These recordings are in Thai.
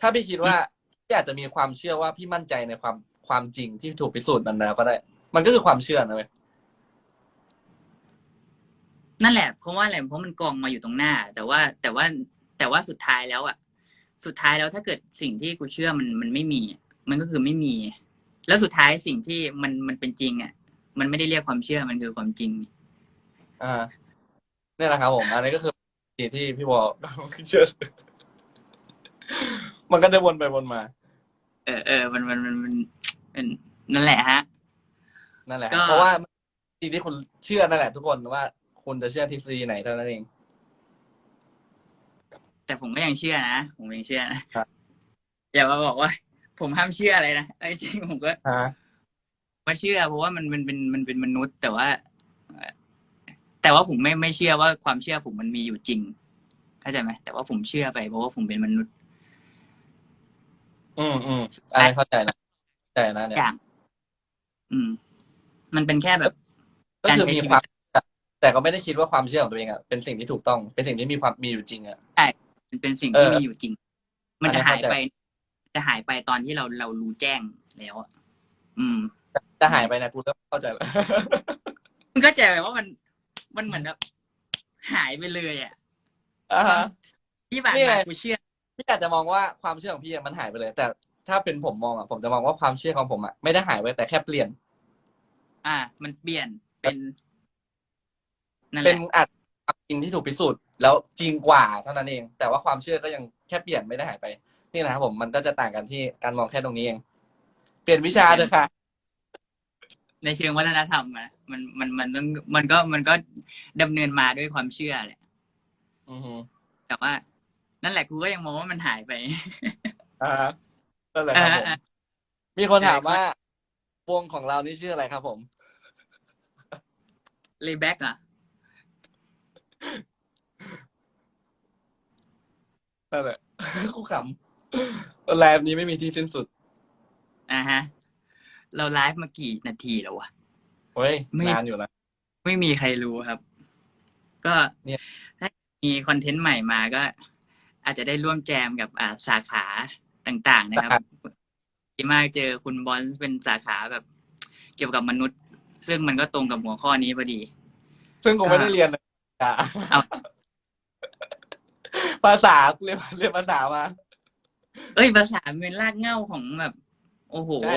ถ้าพี่คิดว่าพี่อาจจะมีความเชื่อว่าพี่มั่นใจในความความจริงที่ถูกพิสูจน์มันแล้วก็ได้ มันก็คือความเชื่อนะเว้ยนั่นแหละเพราะว่าอะไรเพราะมันกองมาอยู่ตรงหน้า แต่ว่าแต่ว่าแต่ว่าสุดท้ายแล้วอะ สุดท้ายแล้วถ้าเกิดสิ่งที่กูเชื่อมันมันไม่มี มันก็คือไม่มี แล้วสุดท้ายสิ่งที่มันมันเป็นจริง อะ มันไม่ได้เรียกความเชื่อมันคือความจริง อ่านี่แหละครับผมอันนี้ก็คือสิ่งที่พี่บอกเชื่อ มันก็จะวนไปวนมา เออเออมันมันมันมันมันนั่นแหละฮะ นั่นแหละ ก็ เพราะว่าสิ่งที่คุณเชื่อนั่นแหละทุกคนว่า คุณจะเชื่อทฤษฎีไหนเท่านั้นเอง แต่ผมก็ยังเชื่อนะผมยังเชื่อนะครับ อย่ามาบอกว่า ผมห้ามเชื่ออะไรนะไอ้จริงผมก็ฮะว่าเชื่อ เพราะว่ามันมันเป็นมันเป็นมนุษย์ แต่ว่าเอ่อแต่ว่าผมไม่ไม่เชื่อว่าความเชื่อผมมันมีอยู่จริงเข้าใจไหมแต่ว่าผมเชื่อไปเพราะว่าผมเป็นมนุษย์ อืมอืมอันนี้เข้าใจนะเข้าใจนะเนี่ย อย่าง อืม มันเป็นแค่แบบ ก็คือมีความ แต่ก็ไม่ได้คิดว่าความเชื่อของตัวเองอะเป็นสิ่งที่ถูกต้องเป็นสิ่งที่มีความมีอยู่จริงอะ มันเป็นสิ่งเอที่อมีอยู่จริง มันจะอันนี้หายเข้าใจ ไป จะหายไปตอนที่เราเรารู้แจ้งแล้วอะอืมจะหายไปนะกูก็เข้าใจแล้วมันก็จะแบบว่ามัน มันเหมือนแบบหายไปเลยอะอ่าฮะ ที่ผ่านนี่ไง มากูเชื่อ พี่อาจจะมองว่าความเชื่อของพี่อะมันหายไปเลย แต่ถ้าเป็นผมมองอะผมจะมองว่าความเชื่อของผมอะไม่ได้หายไปแต่แค่เปลี่ยน อ่า มันเปลี่ยนเป็นนั่นแหเป็นละอาจความจริงที่ถูกพิสูจน์แล้วจริงกว่าเท่านั้นเอง แต่ว่าความเชื่อก็ยังแค่เปลี่ยนไม่ได้หายไป นี่แหละครับผมมันก็จะต่างกันที่การมองแค่ตรงนี้เอง เปลี่ยนวิชาเถอะค่ะ ในเชิงวัฒนธรรมอะมันมันมันต้องมันก็มันก็ดำเนินมาด้วยความเชื่อแหละ อือฮึแต่ว่า นั่นแหละกูก็ยังมองว่ามันหายไป อ่าฮะนั่นแหละครับผมอ่ามีคนถามว่าวงของเรานี่ชื่ออะไรครับผม เลยแบ็กอะ นั่นแหละ กูขำแลบนี้ไม่มีที่สิ้นสุด อ่าฮะ เราไลฟ์มากี่นาทีแล้ววะ เฮ้ย ไม่ นานอยู่นะ ไม่มีใครรู้ครับ ก็เนี่ย ถ้ามีคอนเทนต์ใหม่มาก็ อาจจะได้ร่วมแจมกับอ่าสาขาต่างๆ นะครับดีมากเจอคุณบอลเป็นสาขาแบบ เกี่ยวกับมนุษย์ ซึ่งมันก็ตรงกับหัวข้อนี้พอดี ซึ่งกูไม่ได้เรียนเลยอะเอาภาษากูเรียนเรียนภาษามา เอ้ยภาษาเป็นรากเหง้าของแบบ โอ้โหใช่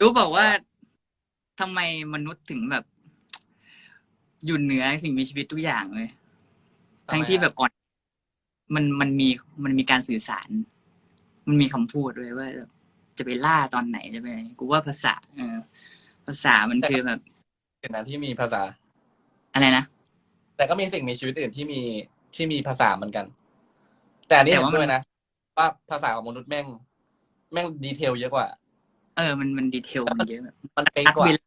รู้บอกว่าทำไมมนุษย์ถึงแบบอยู่เหนือสิ่งมีชีวิตทุกอย่างเลย ทั้งที่แบบอ่อน มันมันมีมันมีการสื่อสาร มันมีคำพูดด้วยว่า จะไปล่าตอนไหนจะไปกูว่าภาษา เออ ภาษามันคือแบบอื่นนะที่มีภาษา อะไรนะแต่ก็มีสิ่งมีชีวิตอื่นที่มีที่มีภาษาเหมือนกัน แต่อันนี้แต่เห็ว่านด้วยมันนะว่าภาษาของมนุษย์แม่ง แม่งดีเทลเยอะกว่า เออ มันมันดีเทลมันเยอะแบบมันเป๊ะอัดกว่าเวลา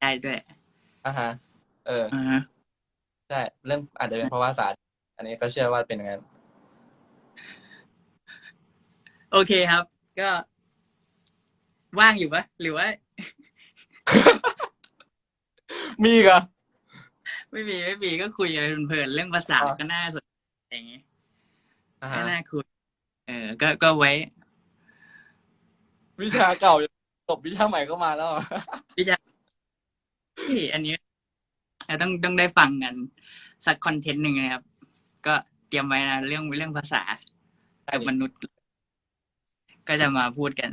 ได้ด้วยอ่าฮะ เอออ่าฮะใช่เรื่องอาจจะเป็นเพราะภาษาอันนี้ก็เชื่อว่าเป็นอย่างนั้น โอเคครับ ก็ ว่างอยู่ปะหรือว่า มีอีกเหรอ ไม่มีไม่มีก็คุยกันเพลินๆเรื่องภาษาอ๋อก็น่าสนใจอย่างงี้อ่าก็ฮะน่าคุย เออ ก็ก็ไว้ วิชาเก่าจบวิชาใหม่ก็มาแล้วอะวิจารณ์ที่อันนี้เราต้องต้องได้ฟังกันสักคอนเทนต์หนึ่งนะครับ ก็เตรียมไว้นะเรื่องเรื่องภาษากับมนุษย์ ก็จะมาพูดกัน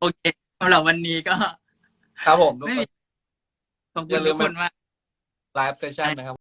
โอเคสำหรับวันนี้ก็ ครับผมทุกไม่คมีนขอบอคุณย่าลืทุมกคนมาก ไลฟ์เซสชั่นนะครับ